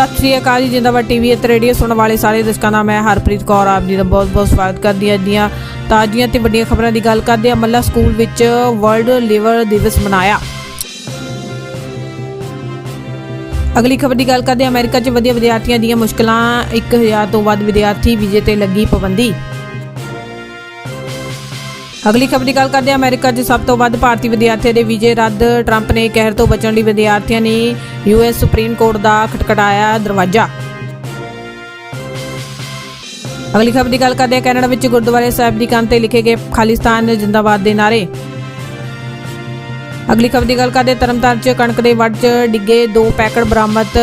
ਸਤਿ ਸ਼੍ਰੀ ਅਕਾਲ ਜੀ, ਜਿੰਦਾਬਾਦ ਟੀਵੀ ਅਤੇ ਰੇਡੀਓ ਸੁਣਨ ਵਾਲੇ ਸਾਰੇ ਦਰਸ਼ਕਾਂ ਦਾ ਮੈਂ ਹਰਪ੍ਰੀਤ ਕੌਰ, ਆਪ ਜੀ ਦਾ ਬਹੁਤ-ਬਹੁਤ ਸਵਾਗਤ ਕਰਦੀ ਹਾਂ ਦੀਆਂ ਤਾਜ਼ੀਆਂ ਤੇ ਵੱਡੀਆਂ ਖਬਰਾਂ ਦੀ ਗੱਲ ਕਰਦੇ ਹਾਂ। ਮੱਲਾ ਸਕੂਲ ਵਿੱਚ ਵਰਲਡ ਲਿਵਰ ਦਿਵਸ ਮਨਾਇਆ। ਅਗਲੀ ਖਬਰ ਦੀ ਗੱਲ ਕਰਦੇ ਹਾਂ। ਅਮਰੀਕਾ 'ਚ ਵਧੀਆ ਵਿਦਿਆਰਥੀਆਂ ਦੀਆਂ ਮੁਸ਼ਕਲਾਂ 1000 ਤੋਂ ਵੱਧ ਵਿਦਿਆਰਥੀ ਵੀਜ਼ੇ ਤੇ ਲੱਗੀ ਪਾਬੰਦੀ। ਅਗਲੀ ਖਬਰ ਦੀ ਗੱਲ ਕਰਦੇ ਹਾਂ। ਅਮਰੀਕਾ 'ਚ ਸਭ ਤੋਂ ਵੱਧ ਭਾਰਤੀ ਵਿਦਿਆਰਥੀਆਂ ਦੇ ਵੀਜ਼ੇ ਰੱਦ। ਟਰੰਪ ਨੇ ਕਹਿਰ ਤੋਂ ਬਚਣ ਲਈ ਵਿਦਿਆਰਥੀਆਂ ਨੇ ਯੂਐਸ ਸੁਪਰੀਮ ਕੋਰਟ ਦਾ ਖਟਖਟਾਇਆ ਦਰਵਾਜ਼ਾ। ਅਗਲੀ ਖਬਰ ਦੀ ਗੱਲ ਕਰਦੇ ਹਾਂ। ਕੈਨੇਡਾ ਵਿੱਚ ਗੁਰਦੁਆਰੇ ਸਾਹਿਬ ਦੀ ਕੰਧ ਤੇ ਲਿਖੇ ਗਏ ਖਾਲਿਸਤਾਨ ਜਿੰਦਾਬਾਦ ਦੇ ਨਾਰੇ ਅਗਲੀ ਖਬਰ ਦੀ ਗੱਲ ਕਰਦੇ ਹਾਂ। ਤਰਨਤਾਰਨ 'ਚ ਕਣਕ ਦੇ ਵੱਢ 'ਚ ਡਿੱਗੇ ਦੋ ਪੈਕਟ ਬਰਾਮਦ।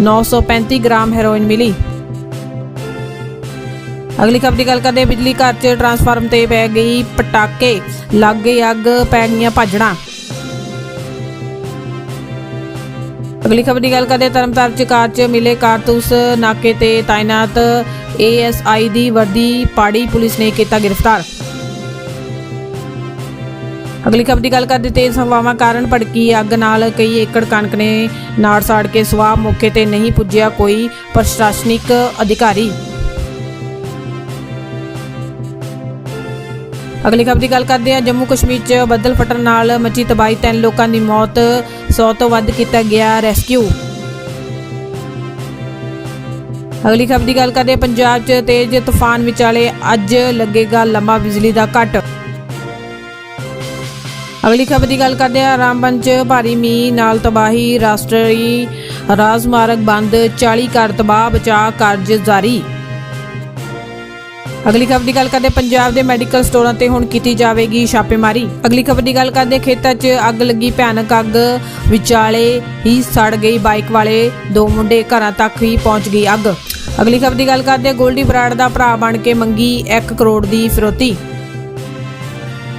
935 ਗ੍ਰਾਮ ਹੈਰੋਇਨ ਮਿਲੀ। ਅਗਲੀ ਖਬਰ ਦੀ ਗੱਲ ਕਰਦੇ ਹਾਂ, ਬਿਜਲੀ ਘਰ 'ਚ ਟਰਾਂਸਫਾਰਮ ਤੇ ਪੈ ਗਈ ਪਟਾਕੇ, ਲੱਗ ਗਈ ਅੱਗ, ਪੈ ਗਈਆਂ ਭਾਜੜਾਂ। ਅਗਲੀ ਖਬਰ ਦੀ ਗੱਲ ਕਰਦੇ ਹਾਂ ਤਰਨਤਾਰਨ 'ਚ ਕਾਰ 'ਚ ਮਿਲੇ ਕਾਰਤੂਸ, ਨਾਕੇ ਤੇ ਤਾਇਨਾਤ ਏਐਸਆਈ ਦੀ ਵਰਦੀ ਪਾੜੀ ਪੁਲਿਸ ਨੇ ਕੀਤਾ ਗ੍ਰਿਫਤਾਰ। ਅਗਲੀ ਖਬਰ ਦੀ ਗੱਲ ਕਰਦੇ ਤੇਜ਼ ਹਵਾਵਾਂ ਕਾਰਨ ਭੜਕੀ ਅੱਗ ਨਾਲ ਕਈ ਏਕੜ ਕਣਕ ਨੇ ਨਾੜ ਸਾੜ ਕੇ ਸਵਾਹ ਮੌਕੇ ਤੇ ਨਹੀਂ ਪੁੱਜਿਆ ਕੋਈ ਪ੍ਰਸ਼ਾਸਨਿਕ ਅਧਿਕਾਰੀ। ਅਗਲੀ ਖਬਰ ਦੀ ਗੱਲ ਕਰਦੇ ਹਾਂ। ਜੰਮੂ ਕਸ਼ਮੀਰ 'ਚ ਬੱਦਲ ਫਟਣ ਨਾਲ ਮਚੀ ਤਬਾਹੀ, ਤਿੰਨ ਲੋਕਾਂ ਦੀ ਮੌਤ 100 ਤੋਂ ਵੱਧ ਕੀਤਾ ਗਿਆ ਰੈਸਕਿਊ। ਅਗਲੀ ਖਬਰ ਦੀ ਗੱਲ ਕਰਦੇ ਹਾਂ। ਪੰਜਾਬ 'ਚ ਤੇਜ਼ ਤੂਫਾਨ ਵਿਚਾਲੇ ਅੱਜ ਲੱਗੇਗਾ ਲੰਮਾ ਬਿਜਲੀ ਦਾ ਕੱਟ। ਅਗਲੀ ਖਬਰ ਦੀ ਗੱਲ ਕਰਦੇ ਹਾਂ। ਰਾਮਬਨ 'ਚ ਭਾਰੀ ਮੀਂਹ ਨਾਲ ਤਬਾਹੀ, ਰਾਸ਼ਟਰੀ ਰਾਜਮਾਰਗ ਬੰਦ 40 ਘਰ ਤਬਾਹ, ਬਚਾਅ ਕਾਰਜ ਜਾਰੀ। ਅਗਲੀ ਖਬਰ ਦੀ ਗੱਲ ਕਰਦੇ ਪੰਜਾਬ ਦੇ ਮੈਡੀਕਲ ਸਟੋਰਾਂ ਤੇ ਹੁਣ ਕੀਤੀ ਜਾਵੇਗੀ ਛਾਪੇਮਾਰੀ। ਅਗਲੀ ਖਬਰ ਦੀ ਗੱਲ ਕਰਦੇ ਹਾਂ ਖੇਤਾਂ 'ਚ ਅੱਗ ਲੱਗੀ ਭਿਆਨਕ ਅੱਗ, ਵਿਚਾਲੇ ਹੀ ਸੜ ਗਈ ਬਾਈਕ ਵਾਲੇ, ਦੋ ਮੁੰਡੇ ਘਰਾਂ ਤੱਕ ਹੀ ਪਹੁੰਚ ਗਈ ਅੱਗ। ਅਗਲੀ ਖਬਰ ਦੀ ਗੱਲ ਕਰਦੇ ਗੋਲਡੀ ਬਰਾੜ ਦਾ ਭਰਾ ਬਣ ਕੇ ਮੰਗੀ 1 ਕਰੋੜ ਦੀ ਫਿਰੋਤੀ।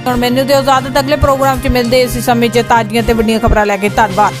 ਹੁਣ ਮੈਨੂੰ ਦਿਓ ਇਜਾਜ਼ਤ ਅਗਲੇ ਪ੍ਰੋਗਰਾਮ 'ਚ ਮਿਲਦੇ ਇਸੇ ਸਮੇਂ 'ਚ ਤਾਜ਼ੀਆਂ ਤੇ ਵੱਡੀਆਂ ਖਬਰਾਂ ਲੈ ਕੇ ਧੰਨਵਾਦ।